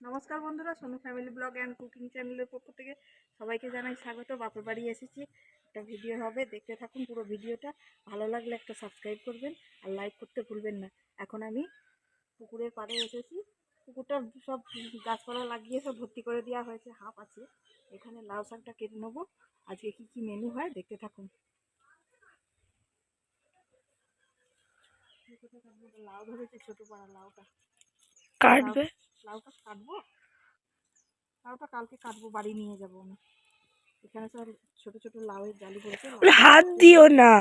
নমস্কার বন্ধুরা Sonu family vlog and cooking চ্যানেলের পক্ষ থেকে সবাইকে জানাই স্বাগত। বাপের বাড়ি এসেছি। একটা ভিডিও হবে দেখতে থাকুন পুরো ভিডিওটা ভালো লাগলে একটা সাবস্ক্রাইব করবেন আর লাইক করতে ভুলবেন না। এখন আমি পুকুরের পাড়ে এসেছি। পুকুরটা সব গাছপালা লাগিয়ে সব ভর্তি করে দেওয়া হয়েছে হাফ আছে। এখানে লাউ শাকটা কেটে নেব। আজকে কি কি মেনু হয় দেখতে থাকুন। লাউ ধরেছে ছোটো পাড়া লাউটা। কাটবে? লাউটা কাটবো? লাউটা কালকে কাটবো, বাড়ি নিয়ে যাব আমি। এখানে সব ছোট ছোট লাউয়ের জালি পড়েছে। হাত দিও না।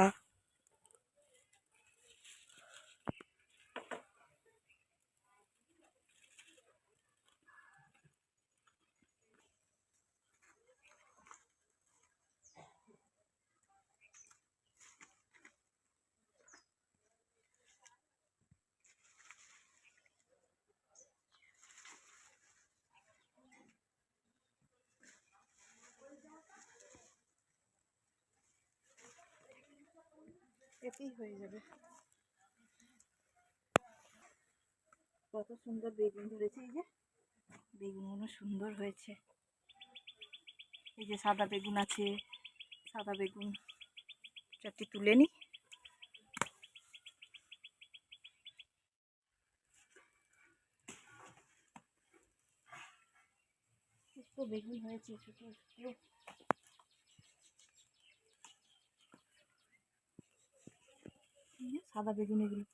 এতেই হয়ে যাবে। কত সুন্দর বেগুন ধরেছে, এই যে। বেগুনগুলো সুন্দর হয়েছে। এই যে সাদা বেগুন আছে, সাদা বেগুন চারটি তুলে নি। তো বেগুন হয়েছে, ছোট ছোট এই যে সাদা বেগুন এগুলো।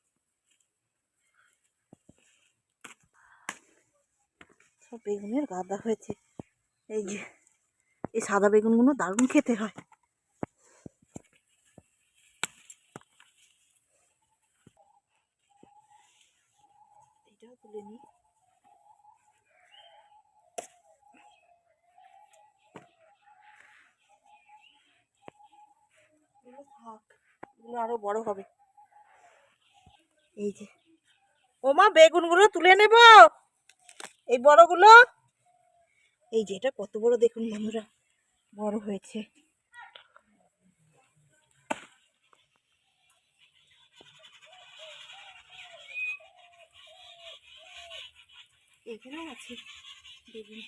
সব বেগুনের গাদা হয়েছে। এই যে, এই সাদা বেগুনগুলো দারুণ খেতে হয়। এটাও তুলে নিই। এগুলো থাক, এগুলো আরও বড় হবে। এই যে। ওমা বেগুনগুলো তুলে নেব। এই বড়গুলো। এই যে, এটা কত বড় দেখুন বন্ধুরা, বড় হয়েছে। এখানেও আছে বেগুন।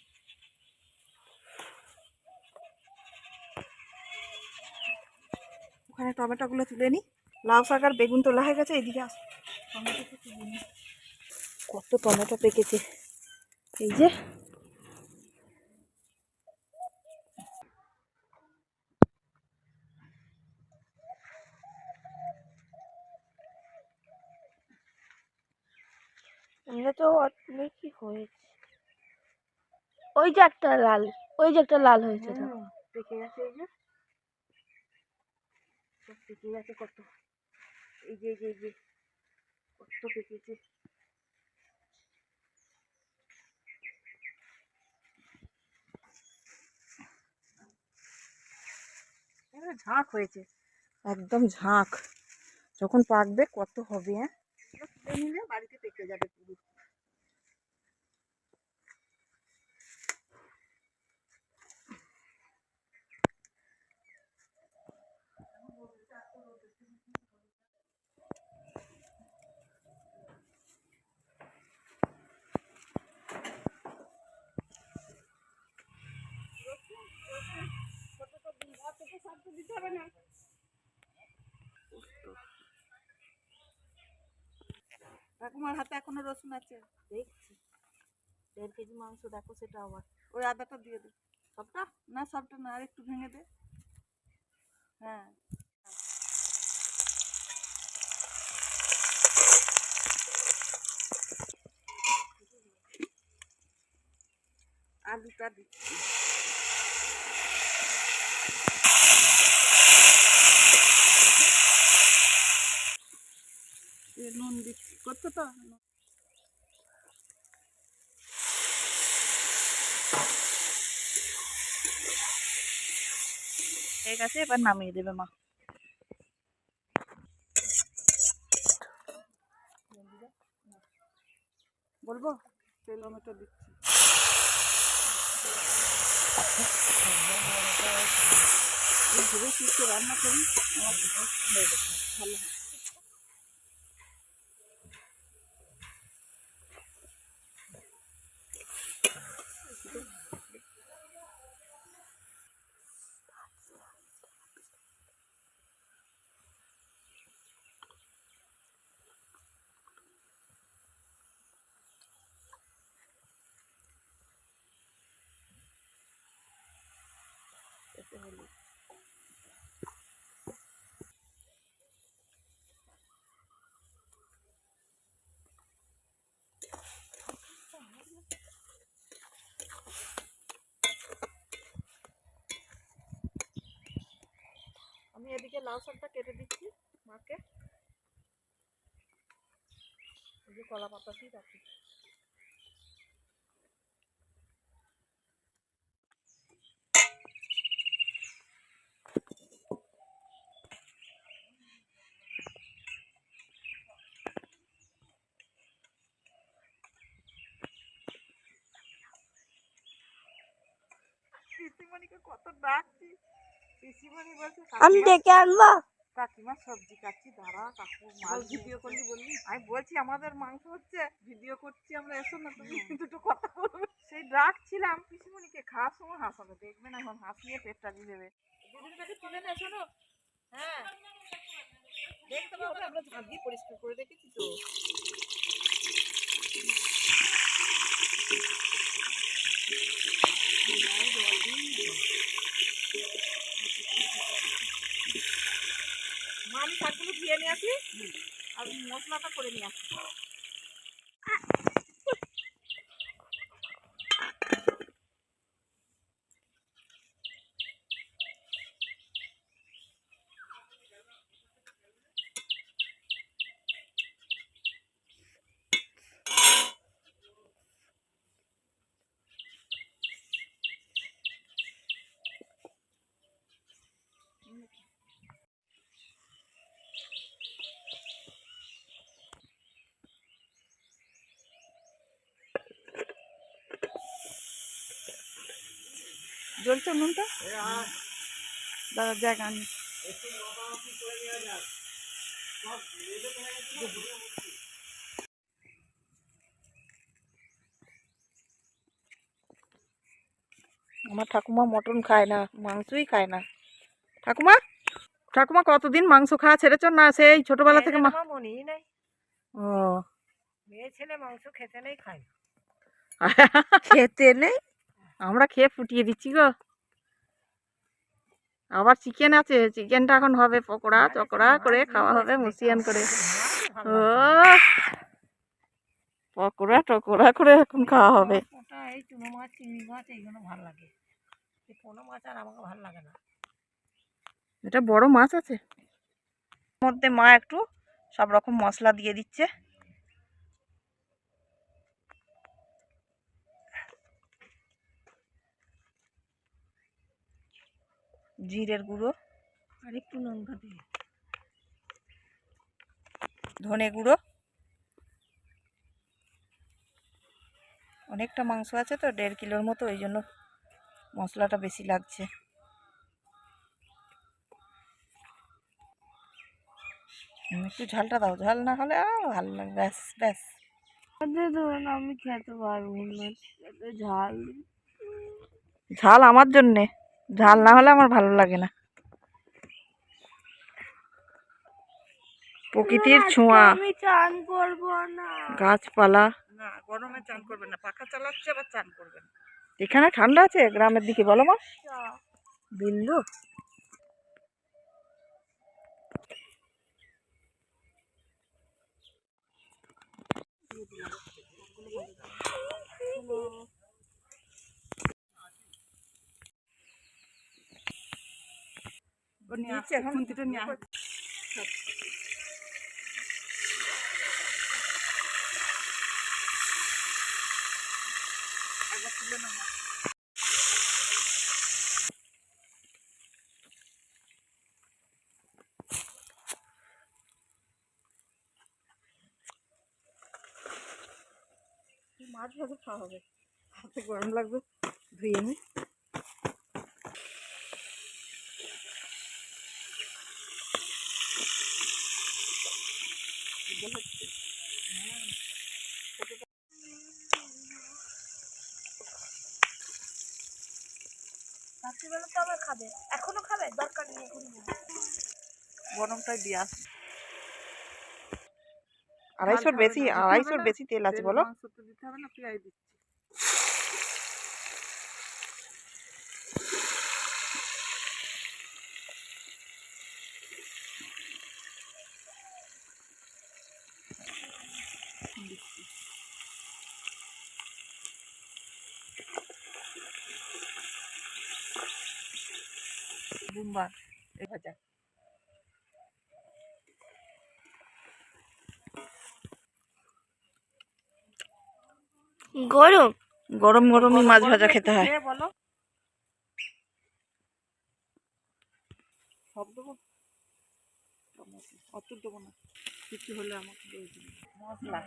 ওখানে টমেটোগুলো তুলে নিই লাউ শাক আর বেগুন তোলা হয়ে গেছে, এদিকে আস। কত টমেটো পেকেছে। এই যে। এমনি তো অনেক কি হয়েছে। ওই যে একটা লাল ওই যে একটা লাল হয়েছে দেখো। পেকে গেছে এই যে। পেকে গেছে কত। এই যে এই যে। কত পেকেছে ঝাঁক হয়েছে। একদম ঝাঁক। যখন পাকবে কত হবে হ্যাঁ? বাড়িতে পেকে যাবে পুরো। ঠাকুমার হাতে এখনও রসুন আছে। দেখছি। দেড় কেজি মাংস, দেখো সেটা আবার। ওই আদাটা দিয়ে দে। সবটা? না সবটা না আর একটু ভেঙে দে। হ্যাঁ। আলুটা দিচ্ছি। করছ তো? ঠিক আছে এবার নামিয়ে দেবে মা। বলব? তেল টমেটো দিচ্ছি রান্না করি। আমার ভালো হয় লাউ শাকটা কেটে দিচ্ছি মাকে। এই যে কলা পাতা দিয়ে রাখি। পিসিমণিকে কত ডাকছি। পিসিমণি বলছে আমি ডেকে আনব? কাকিমা সবজি কাটছি দাঁড়া কাকু মাছ ভিডিও করলি বললি? আমি বলছি আমাদের মাংস হচ্ছে ভিডিও করছি আমরা এসো না তুমি দুটো কথা বলবে। সেই ডাকছিলাম পিসিমণিকে খাওয়ার সময় হাসাবে দেখবে না এখন হাসিয়ে পেটটা দিয়ে দেবে। তুলে না শোনো। হ্যাঁ। দেখতে পাবো আমরা ঝাঁপ দিয়ে পরিষ্কার করে রেখেছি তো। আমি শাকগুলো ধুয়ে নিয়ে আসি আর মশলাটা করে নিয়ে আসি। জ্বলছে নুনটা? দাদা জায়গা আনি আমার ঠাকুমা মটন খায় না মাংসই খায় না। ঠাকুমা ঠাকুমা কতদিন মাংস খাওয়া ছেড়েছ না সেই ছোটবেলা থেকে মা মনেই নাই। ও। মেয়ে ছেলে মাংস খেতে নেই খায় খেতে নেই? আমরা খেয়ে ফুটিয়ে দিচ্ছি গো। আবার চিকেন আছে চিকেনটা এখন হবে পকোড়া চকোড়া করে খাওয়া হবে মুসিয়ান করে। ও পকোড়া টকোড়া করে এখন খাওয়া হবে। ওটা এই চুনো মাছ চিংড়ি মাছ এইগুলো ভালো লাগে। কোনো মাছ আর আমাকে ভালো লাগে না। এটা বড় মাছ আছে। মধ্যে মা একটু সব রকম মশলা দিয়ে দিচ্ছে। জিরের গুঁড়ো আর একটু লঙ্কা দিয়ে। ধনে গুঁড়ো। অনেকটা মাংস আছে তো দেড় কিলোর মতো ওই জন্য মশলাটা বেশি লাগছে। একটু ঝালটা দাও ঝাল না হলে আর ভালো লাগে ব্যাস ব্যাস। ধরুন আমি খেতে পারব না ঝাল। ঝাল আমার জন্যে? ঝাল না হলে আমার ভালো লাগে না। প্রকৃতির ছোঁয়া। আমি চান করব না। গাছপালা। না গরমে চান করবে না পাখা চালাচ্ছে আবার চান করবে না এখানে ঠান্ডা আছে গ্রামের দিকে বলো মা। বিল্লু নিচে এখন খুন্তিটা নিয়ে। মাছ ভাজা খাওয়া হবে। হাতে গরম লাগবে ধুয়ে নি রাত্রিবেলা তো আবার খাবে? এখনও খাবে? দরকার নেই এখন গরমটাই দিয়ে আস। আড়াইশোর বেশি আড়াইশোর বেশি তেল আছে বলো। দিতে হবে না পেঁয়াজ দিচ্ছি। বুম্বা গরম? গরম গরমই মাছ ভাজা খেতে হয়। বলো? সব কিছু হলে আমাকে মশলা।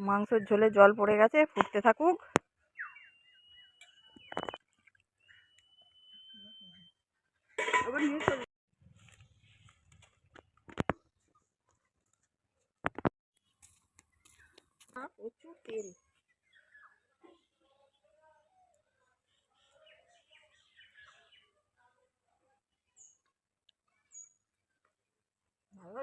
মাংসের ঝোলে জল পড়ে গেছে ফুটতে থাকুক। প্রচুর ভালো